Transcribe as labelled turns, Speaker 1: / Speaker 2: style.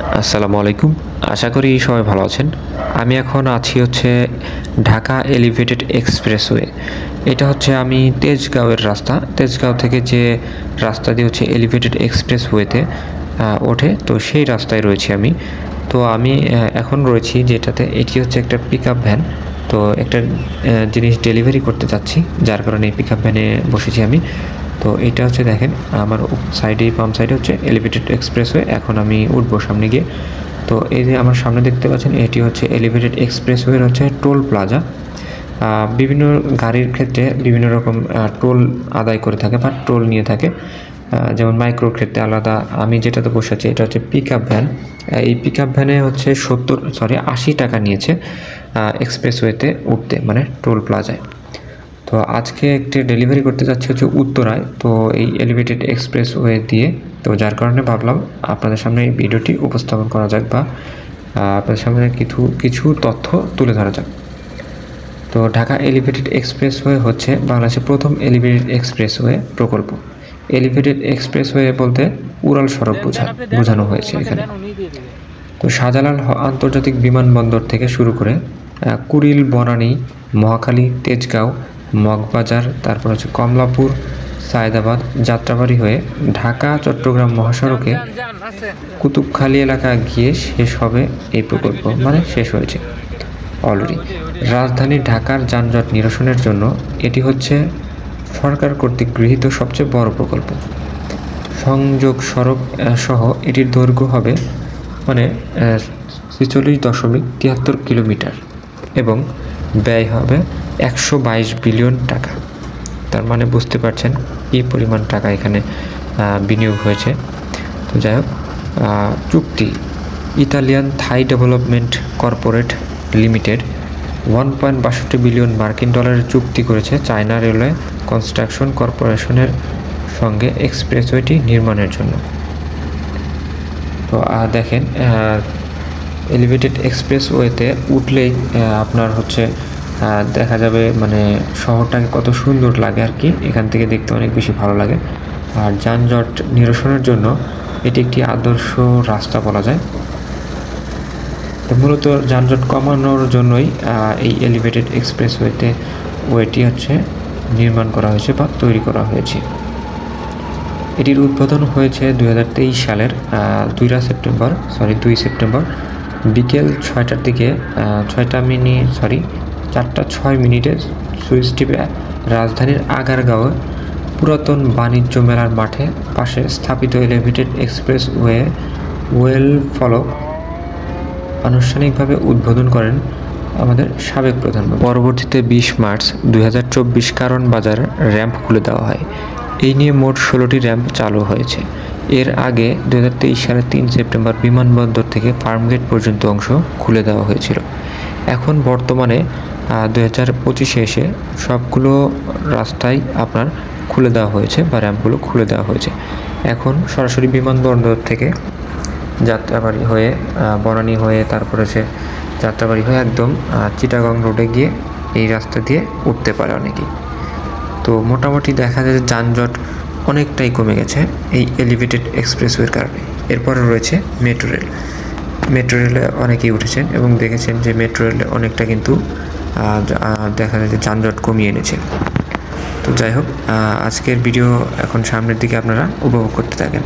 Speaker 1: আসসালামু আলাইকুম। আশা করি সবাই ভালো আছেন। আমি এখন আছি হচ্ছে ঢাকা এলিভেটেড এক্সপ্রেসওয়ে এটা হচ্ছে আমি তেজগাঁওয়ের রাস্তা। তেজগাঁও থেকে যে রাস্তা দিয়ে হচ্ছে এলিভেটেড এক্সপ্রেসওয়েতে ওঠে, তো সেই রাস্তায় রয়েছি আমি। তো আমি এখন রয়েছি যেটাতে এটি হচ্ছে একটা পিক আপ ভ্যান তো একটা জিনিস ডেলিভারি করতে যাচ্ছি, যার কারণে এই পিক আপ ভ্যানে বসেছি আমি। তো এটা হচ্ছে দেখেন, আমার সাইডে, বাম সাইডে হচ্ছে এলিভেটেড এক্সপ্রেসওয়ে এখন আমি উঠবো সামনে গিয়ে। তো এই যে আমার সামনে দেখতে পাচ্ছেন, এটি হচ্ছে এলিভেটেড এক্সপ্রেসওয়ের হচ্ছে টোল প্লাজা। বিভিন্ন গাড়ির ক্ষেত্রে বিভিন্ন রকম টোল আদায় করে থাকে বা টোল নিয়ে থাকে। যেমন মাইক্রোর ক্ষেত্রে আলাদা, আমি যেটাতে বসে আছি, এটা হচ্ছে পিক আপ ভ্যান এই পিক আপ ভ্যানে হচ্ছে সত্তর সরি আশি টাকা নিয়েছে এক্সপ্রেসওয়েতে উঠতে মানে টোল প্লাজায়। তো আজকে একটি ডেলিভারি করতে যাচ্ছি হচ্ছে উত্তরায় তো এই এলিভেটেড এক্সপ্রেস ওয়ে দিয়ে। তো যার কারণে ভাবলাম আপনাদের সামনে এই ভিডিওটি উপস্থাপন করা যাক বা আপনাদের সামনে কিছু কিছু তথ্য তুলে ধরা যাক। তো ঢাকা এলিভেটেড এক্সপ্রেসওয়ে হচ্ছে বাংলাদেশের প্রথম এলিভেটেড এক্সপ্রেসওয়ে প্রকল্প। এলিভেটেড এক্সপ্রেসওয়ে বলতে উড়াল সড়ক বোঝা বোঝানো হয়েছে এখানে। তো শাহজালাল আন্তর্জাতিক বিমানবন্দর থেকে শুরু করে কুড়িল বনানী মহাখালী তেজগাঁও মগবাজার তারপর হচ্ছে কমলাপুর সায়দাবাদ যাত্রাবাড়ি হয়ে ঢাকা চট্টগ্রাম মহাসড়কে কুতুবখালী এলাকা গিয়ে শেষ হবে এই প্রকল্প। মানে শেষ হয়েছে অলরেডি রাজধানী ঢাকার যানজট নিরসনের জন্য এটি হচ্ছে সরকার কর্তৃক গৃহীত সবচেয়ে বড় প্রকল্প। সংযোগ সড়ক সহ এটির দৈর্ঘ্য হবে মানে ছেচল্লিশ দশমিক তিয়াত্তর কিলোমিটার এবং ব্যয় হবে একশো বাইশ বিলিয়ন টাকা। তার মানে বুঝতে পারছেন কী পরিমাণ টাকা এখানে বিনিয়োগ হয়েছে। তো যাই হোক চুক্তি, Italian Thai development corporate limited one point বাষট্টি বিলিয়ন মার্কিন ডলারের চুক্তি করেছে চায়না রেলওয়ে কনস্ট্রাকশন কর্পোরেশনের সঙ্গে এক্সপ্রেসওয়েটি নির্মাণের জন্য। তো দেখেন এলিভেটেড এক্সপ্রেসওয়েতে উঠলেই আপনার হচ্ছে দেখা যাবে মানে শহরটাকে কত সুন্দর লাগে আর কি। এখান থেকে দেখতে অনেক বেশি ভালো লাগে। আর যানজট নিরসনের জন্য এটি একটি আদর্শ রাস্তা বলা যায়। তো মূলত যানজট কমানোর জন্যই এই এলিভেটেড এক্সপ্রেসওয়েতে ওয়েটি হচ্ছে নির্মাণ করা হয়েছে বা তৈরি করা হয়েছে। এটির উদ্বোধন হয়েছে দু হাজার তেইশ সালের দুইরা সেপ্টেম্বর সরি দুই সেপ্টেম্বর। বিকেল ছয়টার দিকে ছয়টা মিনিট সরি চারটা ছয় মিনিটে সুইচ টিপে রাজধানীর আগারগাঁও পুরাতন বাণিজ্য মেলার মাঠে পাশে স্থাপিত এলিভেটেড এক্সপ্রেস ওয়ে ওয়েল ফলক আনুষ্ঠানিকভাবে উদ্বোধন করেন আমাদের সাবেক প্রধানমন্ত্রী পরবর্তীতে বিশ মার্চ দুই হাজার চব্বিশ কারণ বাজার র্যাম্প খুলে দেওয়া হয়। এই নিয়ে মোট ষোলোটি র্যাম্প চালু হয়েছে। এর আগে দু সালের তিন সেপ্টেম্বর বিমানবন্দর থেকে ফার্মগেট পর্যন্ত অংশ খুলে দেওয়া হয়েছিল। এখন বর্তমানে দু হাজার পঁচিশে এসে সবগুলো রাস্তায় আপনার খুলে দেওয়া হয়েছে বা র্যাম্পগুলো খুলে দেওয়া হয়েছে। এখন সরাসরি বিমানবন্দর থেকে যাত্রাবাড়ি হয়ে বনানী হয়ে, তারপরে সে যাত্রাবাড়ি হয়ে একদম চিটাগং রোডে গিয়ে এই রাস্তা দিয়ে উঠতে পারে অনেকেই। তো মোটামুটি দেখা যায় যানজট অনেকটাই কমে গেছে এই এলিভেটেড এক্সপ্রেসওয়ের কারণে। এরপরে রয়েছে মেট্রো রেল মেট্রো রেলে অনেকেই উঠেছেন এবং দেখেছেন যে মেট্রো রেলে অনেকটা কিন্তু দেখা যায় যে যানজট কমিয়ে এনেছে। তো যাই হোক আজকের ভিডিও এখন সামনের দিকে আপনারা উপভোগ করতে থাকেন।